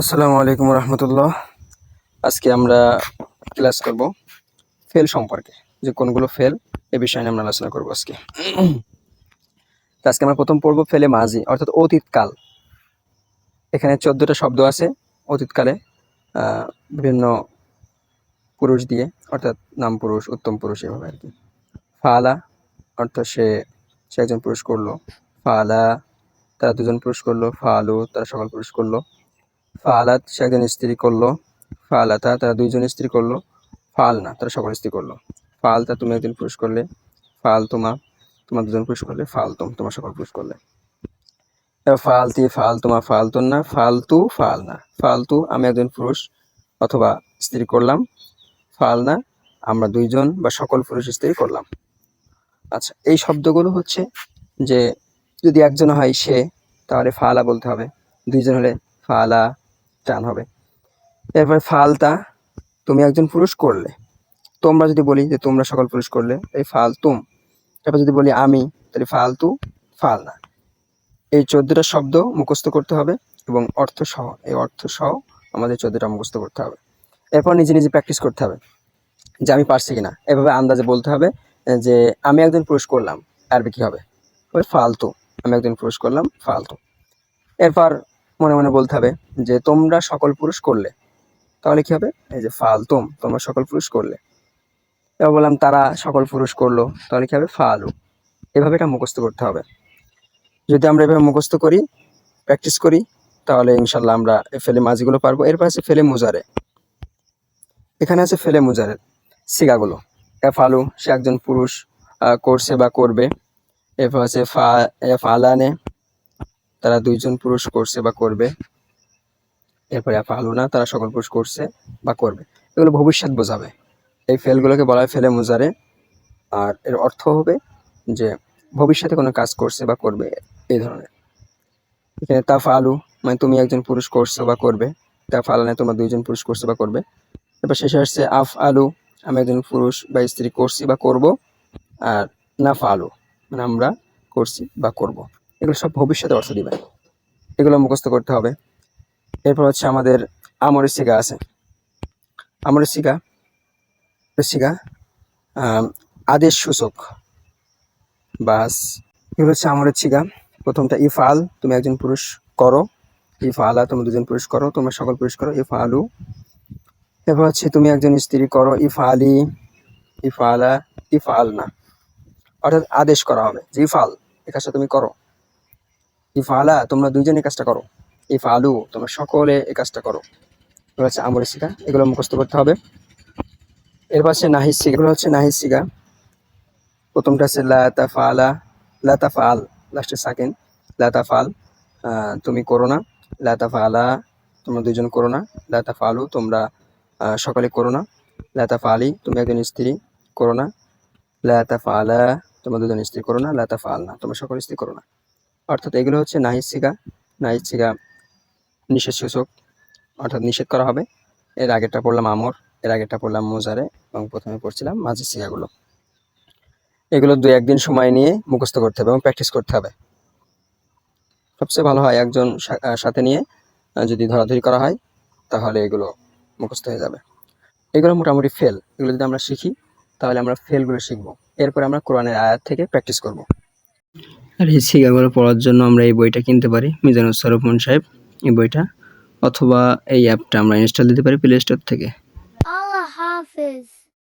আসসালামু আলাইকুম রহমতুল্লাহ। আজকে আমরা ক্লাস করব ফেল সম্পর্কে, যে কোনগুলো ফেল, এ বিষয়ে আমরা আলোচনা করব আজকে। আজকে আমরা প্রথম পড়ব ফেলে মাঝি, অর্থাৎ অতীতকাল। এখানে চোদ্দোটা শব্দ আছে, অতীতকালে বিভিন্ন পুরুষ দিয়ে, অর্থাৎ নাম পুরুষ, উত্তম পুরুষ এভাবে আর কি। ফালা, অর্থাৎ সে সে একজন পুরুষ করল। ফালা, তারা দুজন পুরুষ করল, ফালু, তারা সকল পুরুষ করল। ফালাত সে একজন স্ত্রী করল, ফালাতা তারা দুইজন স্ত্রী করল ফালনা তারা সকল স্ত্রী করল। ফালতা তুমি একজন পুরুষ করলে, ফাল তোমা, তোমার দুজন পুরুষ করলে ফালতুম তোমার সকল পুরুষ করলে। ফালতি, ফাল তোমা ফালতুন না, ফালতু ফাল না। ফালতু আমি একজন পুরুষ অথবা স্ত্রী করলাম, ফাল না, আমরা দুইজন বা সকল পুরুষ স্ত্রী করলাম। আচ্ছা এই শব্দগুলো হচ্ছে যে যদি একজন হয় সে, তাহলে ফালা বলতে হবে। দুইজন হলে ফালা টান হবে। এরপর ফালতা, তুমি একজন পুরুষ করলে। তোমরা যদি বলি যে তোমরা সকল পুরুষ করলে, এই ফালতুম। এরপর যদি বলি আমি, তাহলে ফালতু, ফালনা। এই চোদ্দটা শব্দ মুখস্থ করতে হবে এবং অর্থ সহ, এই অর্থ সহ আমাদের চোদ্দটা মুখস্থ করতে হবে। এরপর নিজে নিজে প্র্যাকটিস করতে হবে যে আমি পারছি কিনা। এভাবে আন্দাজে বলতে হবে যে আমি একজন পুরুষ করলাম আরবি কি হবে? ওই ফালতু। আমি একজন পুরুষ করলাম, ফালতু। এরপর মনে মনে বলতে হবে যে তোমরা সকল পুরুষ করলে। তাহলে কি হবে? এই যে ফালতুম তোমরা সকল পুরুষ করলে। এবার বললাম, তারা সকল পুরুষ করল, তাহলে কি হবে? ফালু। এভাবে এটা মুখস্থ করতে হবে। যদি আমরা এভাবে মুখস্থ করি প্র্যাকটিস করি, তাহলে ইনশাল্লাহ আমরা ফেলে মাঝিগুলো পারব। এরপর আছে ফেলে মুজারে। এখানে আছে ফেলে মুজারের সিগাগুলো এফালু সে একজন পুরুষ করছে বা করবে। এরপর আছে ফা ফালানে তারা দুইজন পুরুষ করছে বা করবে। এরপরে ফালুনা তারা সকল পুরুষ করছে বা করবে। এগুলো ভবিষ্যৎ বোঝাবে। এই ফেলগুলোকে বলা হয় ফেলে মুজারে। আর এর অর্থ হবে যে ভবিষ্যতে কোনো কাজ করছে বা করবে এই ধরনের। এখানে তা ফালু মানে তুমি একজন পুরুষ করছ বা করবে। তা ফালানে তোমার দুইজন পুরুষ করছে বা করবে। এরপর শেষে আসছে আফ আলু, আমি একজন পুরুষ বা স্ত্রী করছি বা করব। আর না ফালু মানে আমরা করছি বা করব। এগুলো সব ভবিষ্যতে অর্থ দিবে। এগুলো মুখস্থ করতে হবে। এরপর হচ্ছে আমাদের আমরের শিকা আছে। আমরের শিকা শিকা আদেশ সূচক। বাস, এগুলো হচ্ছে আমরের শিকা। প্রথমটা ইফাল তুমি একজন পুরুষ করো। ইফালা তুমি দুজন পুরুষ করো, তোমরা সকল পুরুষ করো ইফালু এরপর হচ্ছে তুমি একজন স্ত্রী করো ইফালি ইফালা ইফাল না অর্থাৎ আদেশ করা হবে যে ইফাল এই কাজটা তুমি করো। ইফালা তোমরা দুইজন এই কাজটা করো। ইফালু তোমরা সকলে এই কাজটা করো। এগুলো হচ্ছে আমরের শিকা, এগুলো মুখস্থ করতে হবে। এরপর হচ্ছে নাহিস শিকা, এগুলো হচ্ছে নাহিস শিকা। প্রথমটা হচ্ছে লাতা ফালা লাতা ফাল লাস্টে সাকেন। লাতা ফাল তুমি করো না। লাতা ফালা, তোমরা দুজন করো না। লাতা ফালু, তোমরা সকলে করো না। লাতা ফালি, তুমি একজন স্ত্রী, করো না। লাতা ফালা, তোমরা দুজন স্ত্রী করো না। লাতা ফাল না, তোমরা সকল স্ত্রী করো না। অর্থাৎ এগুলো হচ্ছে নাহিস শিকা নাহিস শিকা নিষেধ সূচক। অর্থাৎ নিষেধ করা হবে। এর আগেরটা পড়লাম আমর, এর আগেরটা পড়লাম মোজারে এবং প্রথমে পড়ছিলাম মাঝি শিকাগুলো এগুলো দু একদিন সময় নিয়ে মুখস্থ করতে হবে এবং প্র্যাকটিস করতে হবে। সবচেয়ে ভালো হয় একজন সাথে নিয়ে যদি ধরাধরি করা হয়, তাহলে এগুলো মুখস্থ হয়ে যাবে। এগুলো মোটামুটি ফেল এগুলো যদি আমরা শিখি, তাহলে আমরা ফেলগুলো শিখব। এরপরে আমরা কোরআনের আয়াত থেকে প্র্যাকটিস করব। আর এই শিখাগুলো পড়ার জন্য আমরা এই বইটা কিনতে পারি, মিজানুর সরফমন সাহেব এই বইটা, অথবা এই অ্যাপটা আমরা ইনস্টল দিতে পারি প্লে স্টোর থেকে আল্লাহ Hafiz.